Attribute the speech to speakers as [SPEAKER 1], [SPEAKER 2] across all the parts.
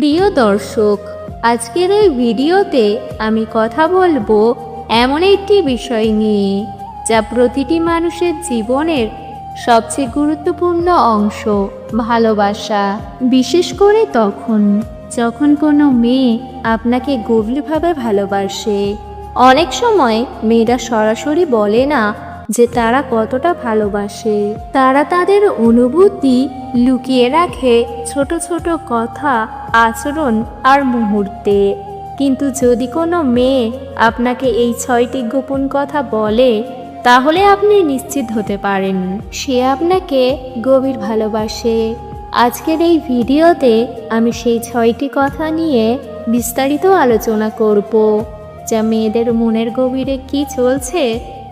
[SPEAKER 1] প্রিয় দর্শক, আজকের এই ভিডিওতে আমি কথা বলব এমন একটি বিষয় নিয়ে, যা প্রতিটি মানুষের জীবনের সবচেয়ে গুরুত্বপূর্ণ অংশ, ভালোবাসা। বিশেষ করে তখন, যখন কোনো মেয়ে আপনাকে গভীরভাবে ভালোবাসে। অনেক সময় মেয়েরা সরাসরি বলে না যে তারা কতটা ভালোবাসে। তারা তাদের অনুভূতি লুকিয়ে রাখে ছোট ছোট কথা, আচরণ আর মুহূর্তে। কিন্তু যদি কোনো মেয়ে আপনাকে এই ছয়টি গোপন কথা বলে, তাহলে আপনি নিশ্চিত হতে পারেন, সে আপনাকে গভীর ভালোবাসে। আজকের এই ভিডিওতে আমি সেই ছয়টি কথা নিয়ে বিস্তারিত আলোচনা করব, যা মেয়েদের মনের গভীরে কি চলছে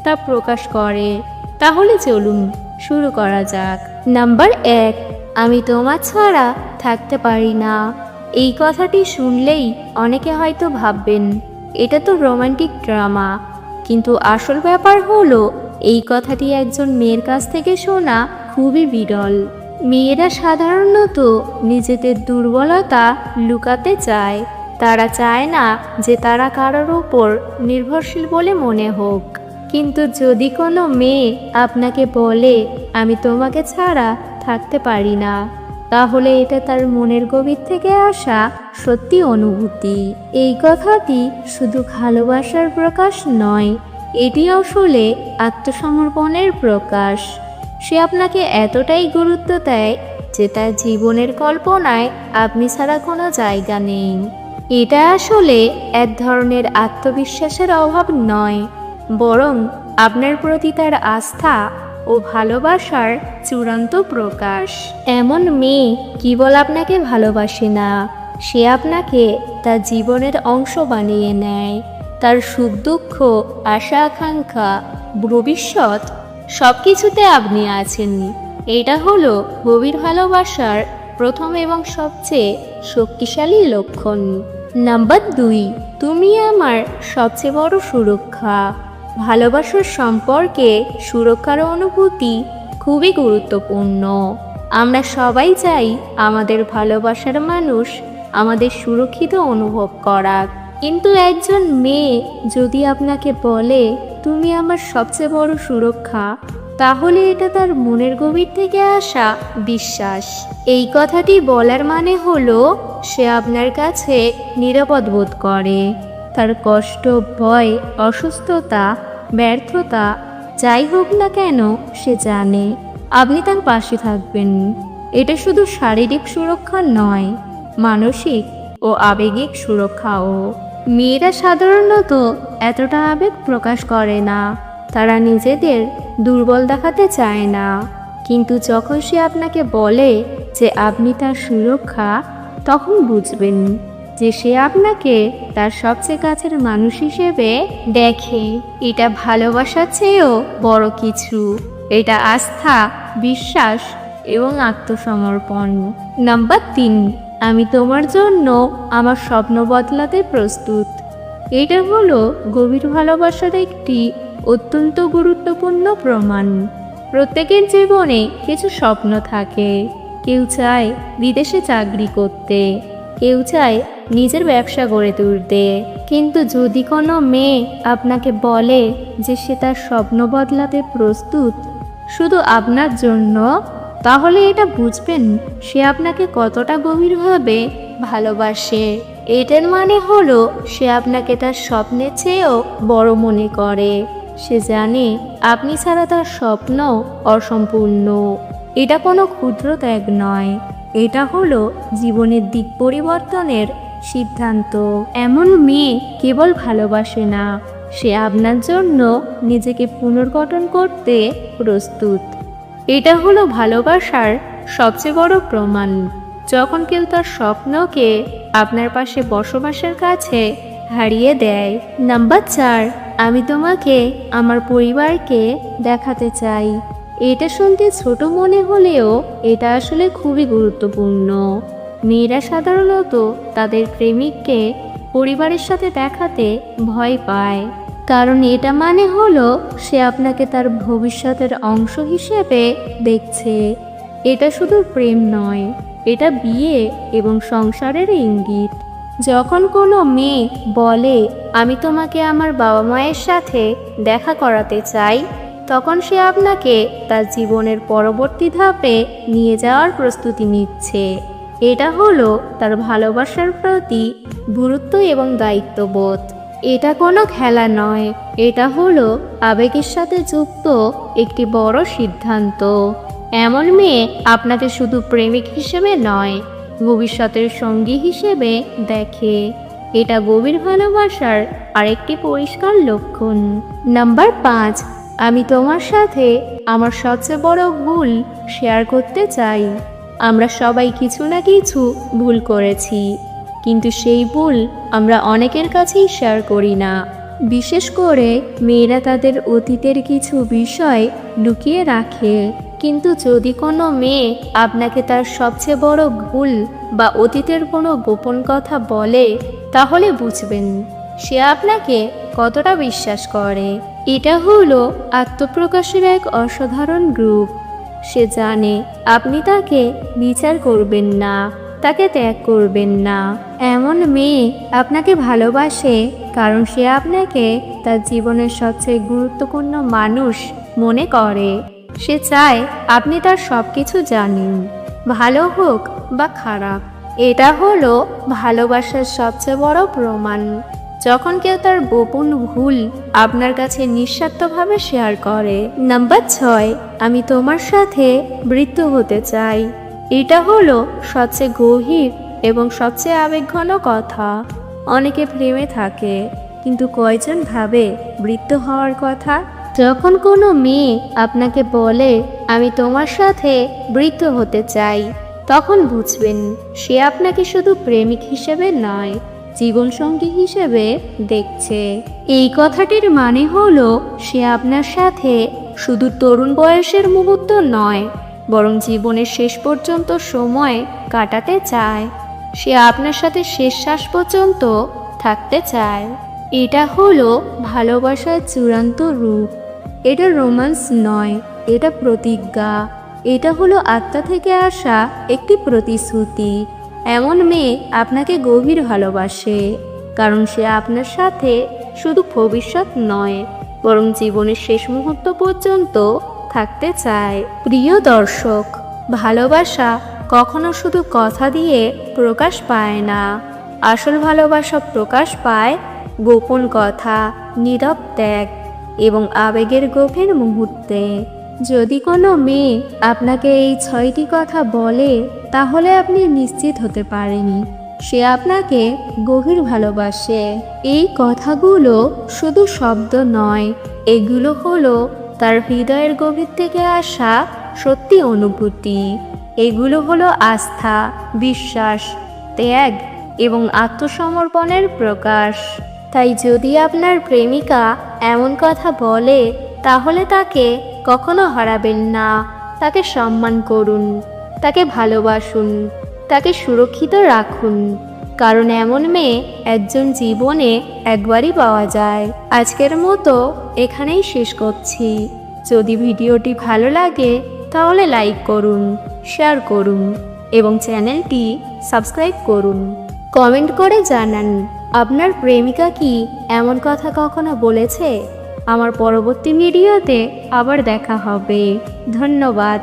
[SPEAKER 1] তা প্রকাশ করে। তাহলে চলুন শুরু করা যাক। নাম্বার এক, আমি তোমার ছাড়া থাকতে পারি না। এই কথাটি শুনলেই অনেকে হয়তো ভাববেন, এটা তো রোমান্টিক ড্রামা। কিন্তু আসল ব্যাপার হলো, এই কথাটি একজন মেয়ের কাছ থেকে শোনা খুবই বিরল। মেয়েরা সাধারণত নিজেদের দুর্বলতা লুকাতে চায়। তারা চায় না যে তারা কারোর ওপর নির্ভরশীল বলে মনে হোক। কিন্তু যদি কোনো মেয়ে আপনাকে বলে, আমি তোমাকে ছাড়া থাকতে পারি না, তাহলে এটা তার মনের গভীর থেকে আসা সত্যি অনুভূতি। এই কথাটি শুধু ভালোবাসার প্রকাশ নয় এটি আসলে আত্মসমর্পণের প্রকাশ। সে আপনাকে এতটাই গুরুত্ব দেয় যে তার জীবনের কল্পনায় আপনি ছাড়া কোনো জায়গা নেই। এটা আসলে এক ধরনের আত্মবিশ্বাসের অভাব নয়। বরং আপনার প্রতি তার আস্থা ও ভালোবাসার চূড়ান্ত প্রকাশ। এমন মেয়ে কেবল আপনাকে ভালোবাসে না, সে আপনাকে তার জীবনের অংশ বানিয়ে নেয়। তার সুখ, দুঃখ, আশা, আকাঙ্ক্ষা, ভবিষ্যৎ সব কিছুতে আপনি আছেন। এটা হলো গভীর ভালোবাসার প্রথম এবং সবচেয়ে শক্তিশালী লক্ষণ। নাম্বার দুই, তুমি আমার সবচেয়ে বড় সুরক্ষা। ভালোবাসার সম্পর্কে সুরক্ষার অনুভূতি খুবই গুরুত্বপূর্ণ। আমরা সবাই চাই আমাদের ভালোবাসার মানুষ আমাদের সুরক্ষিত অনুভব করাক। কিন্তু একজন মেয়ে যদি আপনাকে বলে, তুমি আমার সবচেয়ে বড় সুরক্ষা, তাহলে এটা তার মনের গভীর থেকে আসা বিশ্বাস। এই কথাটি বলার মানে হলো, সে আপনার কাছে নিরাপদ বোধ করে। তার কষ্ট, ভয়, অসুস্থতা ব্যর্থতা, যাই হোক না কেন, সে জানে। আপনি তার পাশে থাকবেন। এটা শুধু শারীরিক সুরক্ষা নয়, মানসিক ও আবেগিক সুরক্ষাও। মেয়েরা সাধারণত এতটা আবেগ প্রকাশ করে না। তারা নিজেদের দুর্বল দেখাতে চায় না। কিন্তু যখন সে আপনাকে বলে যে আপনি তার সুরক্ষা, তখন বুঝবেন। যে সে আপনাকে তার সবচেয়ে কাছের মানুষ হিসেবে দেখে। এটা ভালোবাসার চেয়েও বড় কিছু। এটা আস্থা, বিশ্বাস এবং আত্মসমর্পণ। নাম্বার তিন, আমি তোমার জন্য আমার স্বপ্ন বদলাতে প্রস্তুত। এটা হলো গভীর ভালোবাসার একটি অত্যন্ত গুরুত্বপূর্ণ প্রমাণ। প্রত্যেকের জীবনে কিছু স্বপ্ন থাকে। কেউ চায় বিদেশে চাকরি করতে, কেউ চায় নিজের ব্যবসা গড়ে তুলতে। কিন্তু যদি কোনো মেয়ে আপনাকে বলে যে সে তার স্বপ্ন বদলাতে প্রস্তুত শুধু আপনার জন্য, তাহলে এটা বুঝবেন সে আপনাকে কতটা গভীরভাবে ভালোবাসে। এটার মানে হলো সে আপনাকে তার স্বপ্নের চেয়েও বড় মনে করে। সে জানে আপনি ছাড়া তার স্বপ্ন অসম্পূর্ণ। এটা কোনো ক্ষুদ্র ত্যাগ নয়। এটা হলো জীবনের দিক পরিবর্তনের সিদ্ধান্ত। এমন মেয়ে কেবল ভালোবাসে না। সে আপনার জন্য নিজেকে পুনর্গঠন করতে প্রস্তুত। এটা হলো ভালোবাসার সবচেয়ে বড় প্রমাণ। যখন কেউ তার স্বপ্নকে আপনার পাশে বসবাসের কাছে হারিয়ে দেয়। নাম্বার চার, আমি তোমাকে, আমার পরিবারকে দেখাতে চাই। এটা শুনতে ছোট মনে হলেও এটা আসলে খুবই গুরুত্বপূর্ণ। মেয়েরা সাধারণত তাদের প্রেমিককে পরিবারের সাথে দেখাতে ভয় পায়। কারণ এটা মানে হলো সে আপনাকে তার ভবিষ্যতের অংশ হিসেবে দেখছে। এটা শুধু প্রেম নয়, এটা বিয়ে এবং সংসারের ইঙ্গিত। যখন কোনো মেয়ে বলে, আমি তোমাকে আমার বাবা মায়ের সাথে দেখা করাতে চাই, তখন সে আপনাকে তার জীবনের পরবর্তী ধাপে নিয়ে যাওয়ার প্রস্তুতি নিচ্ছে। এটা হলো তার ভালোবাসার প্রতি গুরুত্ব এবং দায়িত্ববোধ। এটা কোনো খেলা নয়, এটা হলো আবেগের সাথে যুক্ত একটি বড় সিদ্ধান্ত। এমন মেয়ে আপনাকে শুধু প্রেমিক হিসেবে নয়, ভবিষ্যতের সঙ্গী হিসেবে দেখে। এটা গভীর ভালোবাসার আরেকটি পরিষ্কার লক্ষণ। নাম্বার পাঁচ, আমি তোমার সাথে আমার সবচেয়ে বড় ভুল শেয়ার করতে চাই। আমরা সবাই কিছু না কিছু ভুল করেছি। কিন্তু সেই ভুল আমরা অনেকের কাছেই শেয়ার করি না। বিশেষ করে মেয়েরা তাদের অতীতের কিছু বিষয় লুকিয়ে রাখে। কিন্তু যদি কোনো মেয়ে আপনাকে তার সবচেয়ে বড় ভুল বা অতীতের কোনো গোপন কথা বলে, তাহলে বুঝবেন সে আপনাকে কতটা বিশ্বাস করে। এটা হলো আত্মপ্রকাশের এক অসাধারণ গ্রুপ সে জানে আপনি তাকে বিচার করবেন না, তাকে ত্যাগ করবেন না। এমন মেয়ে আপনাকে ভালোবাসে কারণ সে আপনাকে তার জীবনের সবচেয়ে গুরুত্বপূর্ণ মানুষ মনে করে। সে চায় আপনি তার সব কিছু জানেন, ভালো হোক বা খারাপ। এটা হলো ভালোবাসার সবচেয়ে বড় প্রমাণ। যখন কেউ তার গোপন ভুল আপনার কাছে নিঃস্বার্থভাবে শেয়ার করে নাম্বার ছয়, আমি তোমার সাথে বৃত্ত হতে চাই। এটা হলো সবচেয়ে গভীর এবং সবচেয়ে আবেগঘন কথা। অনেকে প্রেমে থাকে, কিন্তু কয়জন ভাবে বৃত্ত হওয়ার কথা? যখন কোনো মেয়ে আপনাকে বলে, আমি তোমার সাথে বৃত্ত হতে চাই, তখন বুঝবেন, সে আপনাকে শুধু প্রেমিক হিসেবে নয় জীবনসঙ্গী হিসেবে দেখছে। এই কথাটির মানে হলো, সে আপনার সাথে শুধু তরুণ বয়সের মুহূর্ত নয়, বরং জীবনের শেষ পর্যন্ত সময় কাটাতে চায়। সে আপনার সাথে শেষ শ্বাস পর্যন্ত থাকতে চায়। এটা হলো ভালোবাসার চূড়ান্ত রূপ। এটা রোমান্স নয়, এটা প্রতিজ্ঞা। এটা হলো আত্মা থেকে আসা একটি প্রতিশ্রুতি। এমন মেয়ে আপনাকে গভীর ভালোবাসে, কারণ সে আপনার সাথে শুধু ভবিষ্যৎ নয়, বরং জীবনের শেষ মুহূর্ত পর্যন্ত থাকতে চায়। প্রিয় দর্শক, ভালোবাসা কখনো শুধু কথা দিয়ে প্রকাশ পায় না। আসল ভালোবাসা প্রকাশ পায় গোপন কথা, নীরব ত্যাগ এবং আবেগের গভীর মুহূর্তে। যদি কোনো মেয়ে আপনাকে এই ছয়টি কথা বলে, তাহলে আপনি নিশ্চিত হতে পারেনি সে আপনাকে গভীর ভালোবাসে। এই কথাগুলো শুধু শব্দ নয়, এগুলো হলো তার হৃদয়ের গভীর থেকে আসা সত্যি অনুভূতি। এগুলো হলো আস্থা, বিশ্বাস, ত্যাগ এবং আত্মসমর্পণের প্রকাশ। তাই যদি আপনার প্রেমিকা এমন কথা বলে, তাহলে তাকে কখনো হারাবেন না। তাকে সম্মান করুন, তাকে ভালোবাসুন, তাকে সুরক্ষিত রাখুন। কারণ এমন মেয়ে একজন জীবনে একবারই পাওয়া যায়। আজকের মতো এখানেই শেষ করছি। যদি ভিডিওটি ভালো লাগে, তাহলে লাইক করুন, শেয়ার করুন এবং চ্যানেলটি সাবস্ক্রাইব করুন। কমেন্ট করে জানান, আপনার প্রেমিকা কি এমন কথা কখনো বলেছে? আমার পরবর্তী ভিডিওতে আবার দেখা হবে। ধন্যবাদ।